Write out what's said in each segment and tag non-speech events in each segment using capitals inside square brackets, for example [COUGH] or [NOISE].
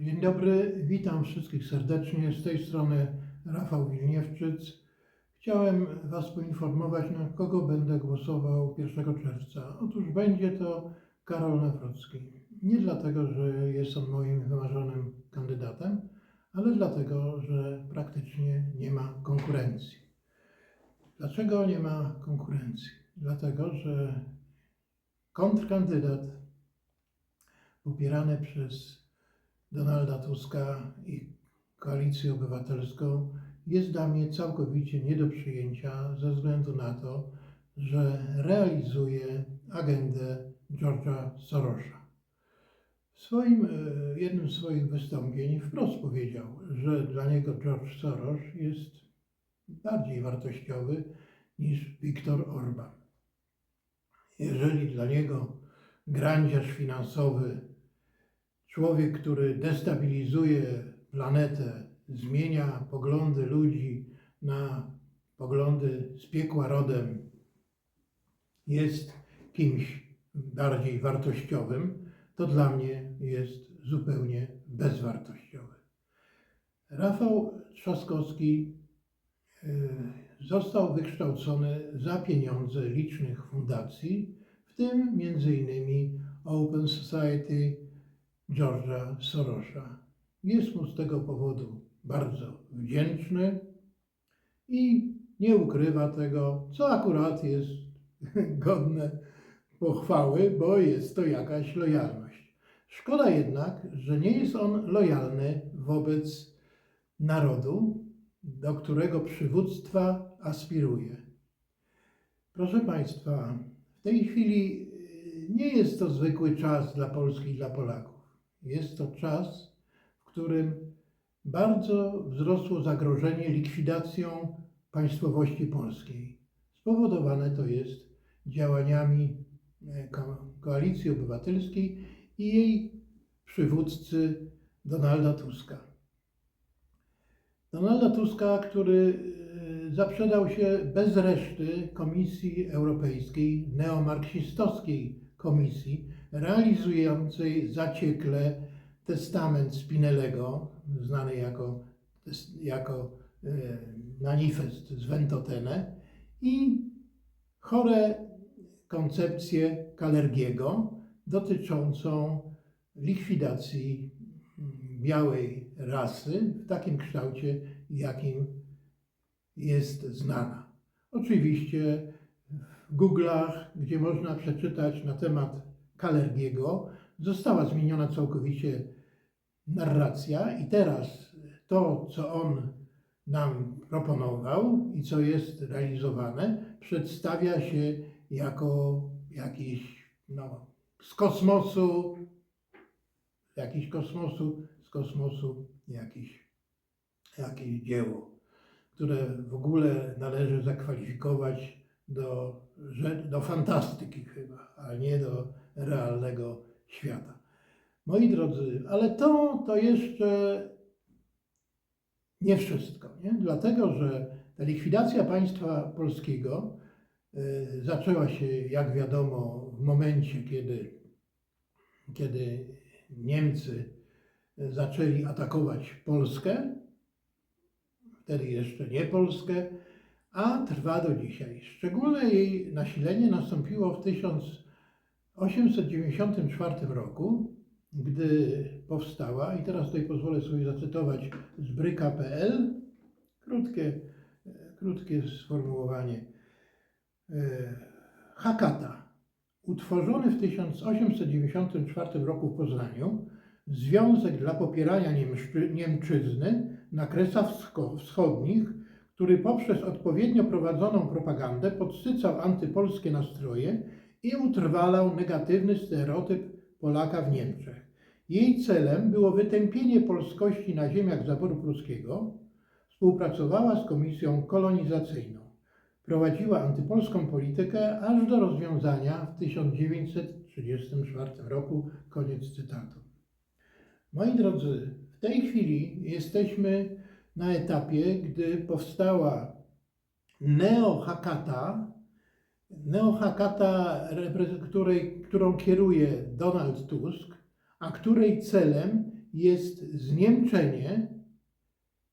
Dzień dobry, witam wszystkich serdecznie. Z tej strony Rafał Wilniewczyc. Chciałem Was poinformować, na kogo będę głosował 1 czerwca. Otóż będzie to Karol Nawrocki. Nie dlatego, że jest on moim wymarzonym kandydatem, ale dlatego, że praktycznie nie ma konkurencji. Dlaczego nie ma konkurencji? Dlatego, że kontrkandydat popierany przez Donalda Tuska i Koalicję Obywatelską jest dla mnie całkowicie nie do przyjęcia ze względu na to, że realizuje agendę George'a Sorosza. W swoim, e, jednym z swoich wystąpień wprost powiedział, że dla niego George Soros jest bardziej wartościowy niż Viktor Orban. Jeżeli dla niego grandziarz finansowy Człowiek, który destabilizuje planetę, zmienia poglądy ludzi na poglądy z piekła rodem, jest kimś bardziej wartościowym, to dla mnie jest zupełnie bezwartościowy. Rafał Trzaskowski y, został wykształcony za pieniądze licznych fundacji, w tym m.in. Open Society, George'a Sorosza. Jest mu z tego powodu bardzo wdzięczny i nie ukrywa tego, co akurat jest [LAUGHS] godne pochwały, bo jest to jakaś lojalność. Szkoda jednak, że nie jest on lojalny wobec narodu, do którego przywództwa aspiruje. Proszę Państwa, w tej chwili y, nie jest to zwykły czas dla Polski i dla Polaków. Jest to czas, w którym bardzo wzrosło zagrożenie likwidacją państwowości polskiej. Spowodowane to jest działaniami e, Ko- Koalicji Obywatelskiej i jej przywódcy Donalda Tuska. Donalda Tuska, który e, zaprzedał się bez reszty Komisji Europejskiej, neomarksistowskiej komisji, realizującej zaciekle testament Spinellego, znany jako, jako e, manifest z Ventotene i chore koncepcję Kalergiego dotyczącą likwidacji białej rasy w takim kształcie, jakim jest znana. Oczywiście w Google'ach, gdzie można przeczytać na temat Kalergiego, została zmieniona całkowicie narracja i teraz to, co on nam proponował i co jest realizowane, przedstawia się jako jakiś, no, z kosmosu, jakiś kosmosu, z kosmosu jakiś, jakieś dzieło, które w ogóle należy zakwalifikować do, do fantastyki chyba, a nie do realnego świata. Moi drodzy, ale to, to jeszcze nie wszystko, nie? dlatego że ta likwidacja państwa polskiego y, zaczęła się, jak wiadomo, w momencie, kiedy, kiedy Niemcy zaczęli atakować Polskę, wtedy jeszcze nie Polskę, a trwa do dzisiaj. Szczególne jej nasilenie nastąpiło w 1894 roku, gdy powstała, i teraz tutaj pozwolę sobie zacytować z bryka.pl, krótkie, krótkie sformułowanie. E, Hakata, utworzony w 1894 roku w Poznaniu, Związek dla popierania Niemszczy- Niemczyzny na Kresach Wscho- Wschodnich, który poprzez odpowiednio prowadzoną propagandę podsycał antypolskie nastroje i utrwalał negatywny stereotyp Polaka w Niemczech. Jej celem było wytępienie polskości na ziemiach zaboru pruskiego, współpracowała z komisją kolonizacyjną. Prowadziła antypolską politykę aż do rozwiązania w 1934 roku. Koniec cytatu. Moi drodzy, w tej chwili jesteśmy na etapie, gdy powstała Neo-Hakata, Neo-Hakata, której, którą kieruje Donald Tusk, a której celem jest zniemczenie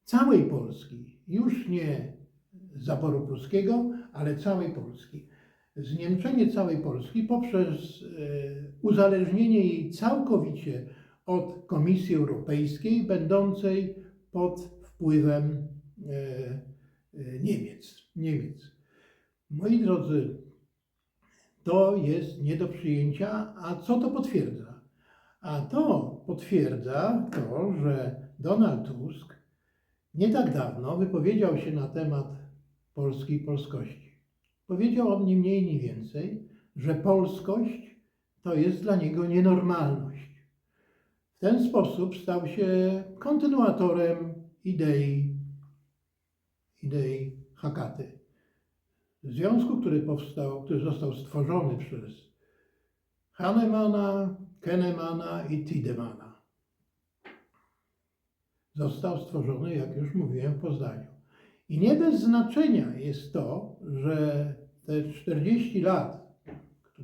całej Polski, już nie zaboru pruskiego, ale całej Polski. Zniemczenie całej Polski poprzez e, uzależnienie jej całkowicie od Komisji Europejskiej, będącej pod wpływem e, e, Niemiec. Niemiec. Moi drodzy, to jest nie do przyjęcia, a co to potwierdza? A to potwierdza to, że Donald Tusk nie tak dawno wypowiedział się na temat Polski i polskości. Powiedział on ni mniej, ni więcej, że polskość to jest dla niego nienormalność. W ten sposób stał się kontynuatorem idei, idei Hakaty. Związku, który powstał, który został stworzony przez Hahnemana, Kennemana i Tidemana. Został stworzony, jak już mówiłem, w Poznaniu. I nie bez znaczenia jest to, że te 40 lat,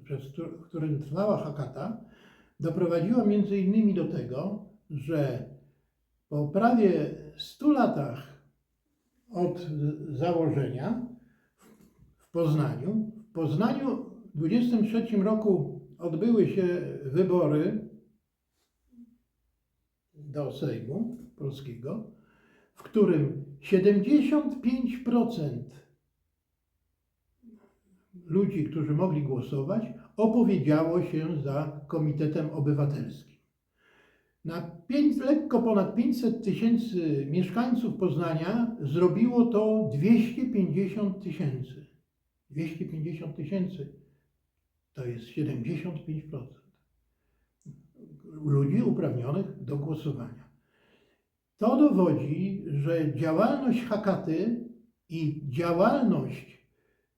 przez którym trwała Hakata, doprowadziło między innymi do tego, że po prawie 100 latach od założenia w Poznaniu, w Poznaniu w 23 roku odbyły się wybory do Sejmu Polskiego, w którym 75% ludzi, którzy mogli głosować, opowiedziało się za Komitetem Obywatelskim. Na pięć, lekko ponad 500 tysięcy mieszkańców Poznania zrobiło to 250 tysięcy. 250 tysięcy to jest 75% ludzi uprawnionych do głosowania. To dowodzi, że działalność Hakaty i działalność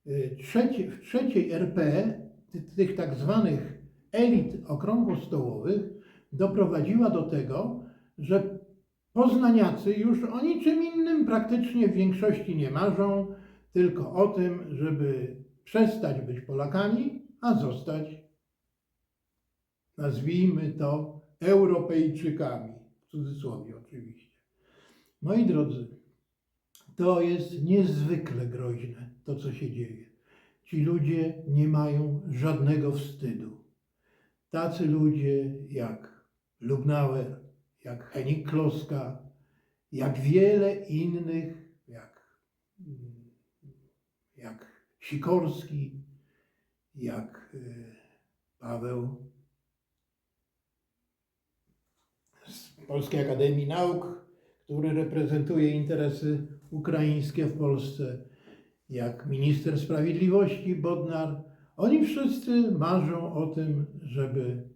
y, trzecie, w trzeciej RP, ty- tych tak zwanych elit okrągłostołowych, doprowadziła do tego, że poznaniacy już o niczym innym praktycznie w większości nie marzą, tylko o tym, żeby przestać być Polakami, a zostać, nazwijmy to, Europejczykami. W cudzysłowie oczywiście. Moi drodzy, to jest niezwykle groźne, to co się dzieje. Ci ludzie nie mają żadnego wstydu. Tacy ludzie jak Lubnauer, jak Henik Kloska, jak wiele innych, jak Sikorski, jak y, Paweł z Polskiej Akademii Nauk, który reprezentuje interesy ukraińskie w Polsce, jak minister sprawiedliwości Bodnar. Oni wszyscy marzą o tym, żeby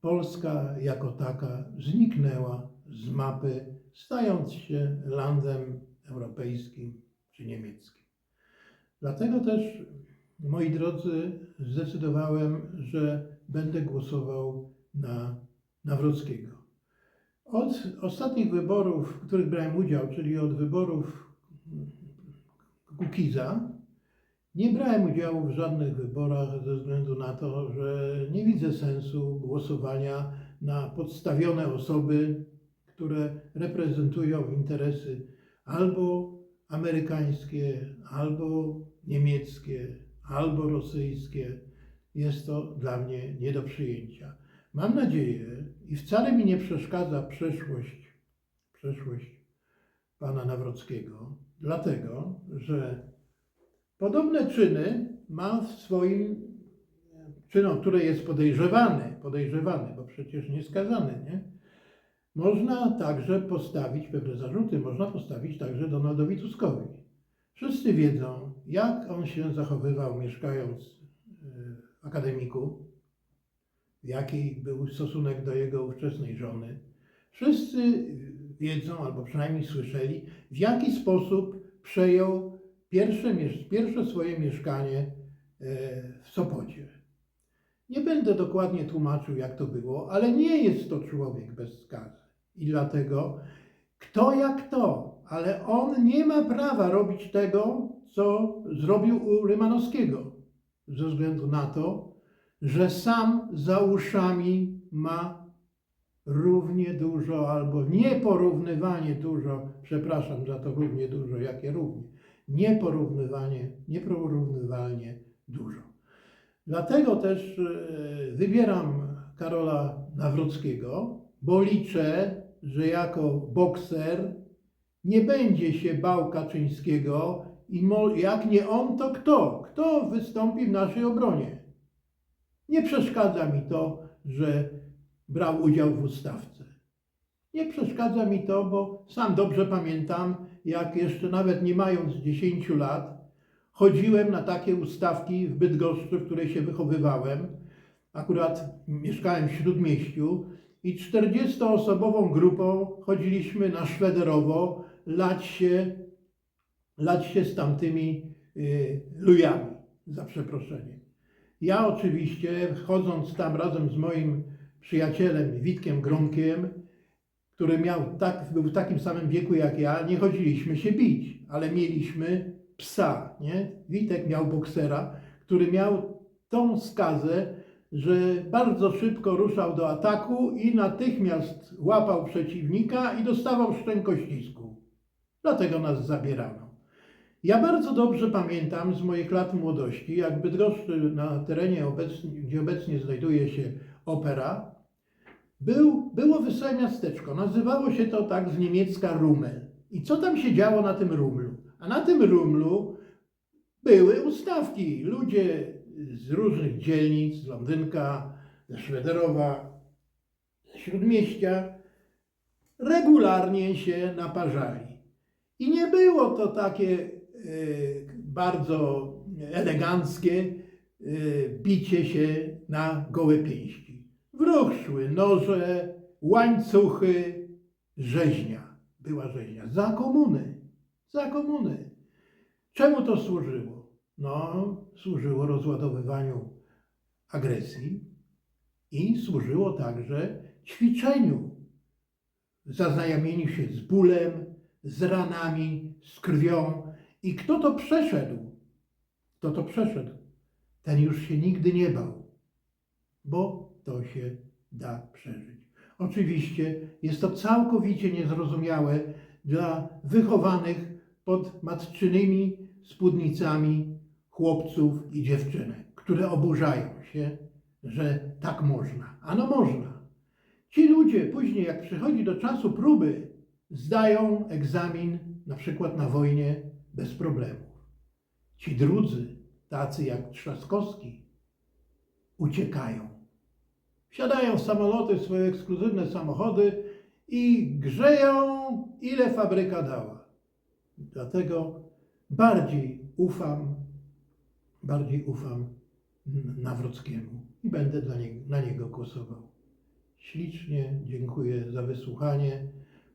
Polska jako taka zniknęła z mapy, stając się landem europejskim czy niemieckim. Dlatego też, moi drodzy, zdecydowałem, że będę głosował na Nawrockiego. Od ostatnich wyborów, w których brałem udział, czyli od wyborów Kukiza, nie brałem udziału w żadnych wyborach ze względu na to, że nie widzę sensu głosowania na podstawione osoby, które reprezentują interesy albo amerykańskie, albo niemieckie, albo rosyjskie. Jest to dla mnie nie do przyjęcia. Mam nadzieję i wcale mi nie przeszkadza przeszłość, przeszłość pana Nawrockiego, dlatego że podobne czyny ma w swoim czynom, które jest podejrzewany, podejrzewany, bo przecież nie skazany, nie? Można także postawić pewne zarzuty, można postawić także Donaldowi Tuskowi. Wszyscy wiedzą, jak on się zachowywał mieszkając y, w akademiku, jaki był stosunek do jego ówczesnej żony. Wszyscy wiedzą, albo przynajmniej słyszeli, w jaki sposób przejął pierwsze, pierwsze swoje mieszkanie e, w Sopocie. Nie będę dokładnie tłumaczył, jak to było, ale nie jest to człowiek bez skazy. I dlatego kto jak to, ale on nie ma prawa robić tego, co zrobił u Rymanowskiego, ze względu na to, że sam za uszami ma równie dużo albo nieporównywanie dużo, przepraszam za to równie dużo, jakie równie, nieporównywanie, nieporównywalnie dużo. Dlatego też e, wybieram Karola Nawrockiego, bo liczę, że jako bokser nie będzie się bał Kaczyńskiego i jak nie on, to kto? Kto wystąpi w naszej obronie? Nie przeszkadza mi to, że brał udział w ustawce. Nie przeszkadza mi to, bo sam dobrze pamiętam, jak jeszcze nawet nie mając 10 lat, chodziłem na takie ustawki w Bydgoszczy, w której się wychowywałem. Akurat mieszkałem w Śródmieściu i 40-osobową grupą chodziliśmy na Szwederowo lać się, lać się z tamtymi y, lujami, za przeproszeniem. Ja oczywiście, chodząc tam razem z moim przyjacielem Witkiem Gronkiem, który miał tak, był w takim samym wieku jak ja, nie chodziliśmy się bić, ale mieliśmy psa, nie? Witek miał boksera, który miał tą skazę, że bardzo szybko ruszał do ataku i natychmiast łapał przeciwnika i dostawał szczękościsku. Dlatego nas zabierano. Ja bardzo dobrze pamiętam z moich lat młodości, jak Bydgoszczy na terenie, obecnie, gdzie obecnie znajduje się opera, był, było wesołe miasteczko. Nazywało się to tak z niemiecka Rummel. I co tam się działo na tym Rumlu? A na tym Rumlu były ustawki. Ludzie z różnych dzielnic, z Londynka, ze Szwederowa, ze Śródmieścia, regularnie się naparzali. I nie było to takie bardzo eleganckie e, bicie się na gołe pięści. W szły noże, łańcuchy, rzeźnia. Była rzeźnia. Za komuny. Za komuny. Czemu to służyło? No, służyło rozładowywaniu agresji i służyło także ćwiczeniu, zaznajomieniu się z bólem, z ranami, z krwią. I kto to przeszedł, kto to przeszedł, ten już się nigdy nie bał, bo to się da przeżyć. Oczywiście jest to całkowicie niezrozumiałe dla wychowanych pod matczynymi spódnicami chłopców i dziewczynek, które oburzają się, że tak można. Ano można. Ci ludzie później, jak przychodzi do czasu próby, zdają egzamin na przykład na wojnie bez problemów. Ci drudzy, tacy jak Trzaskowski, uciekają. Wsiadają w samoloty, w swoje ekskluzywne samochody i grzeją, ile fabryka dała. Dlatego bardziej ufam, bardziej ufam Nawrockiemu i będę dla niego, na niego głosował. Ślicznie dziękuję za wysłuchanie.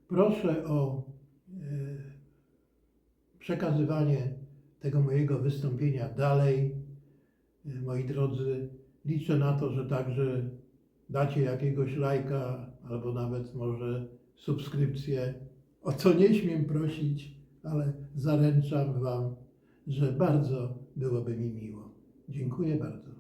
Proszę o przekazywanie tego mojego wystąpienia dalej. Moi drodzy, liczę na to, że także dacie jakiegoś lajka albo nawet może subskrypcję. O co nie śmiem prosić, ale zaręczam Wam, że bardzo byłoby mi miło. Dziękuję bardzo.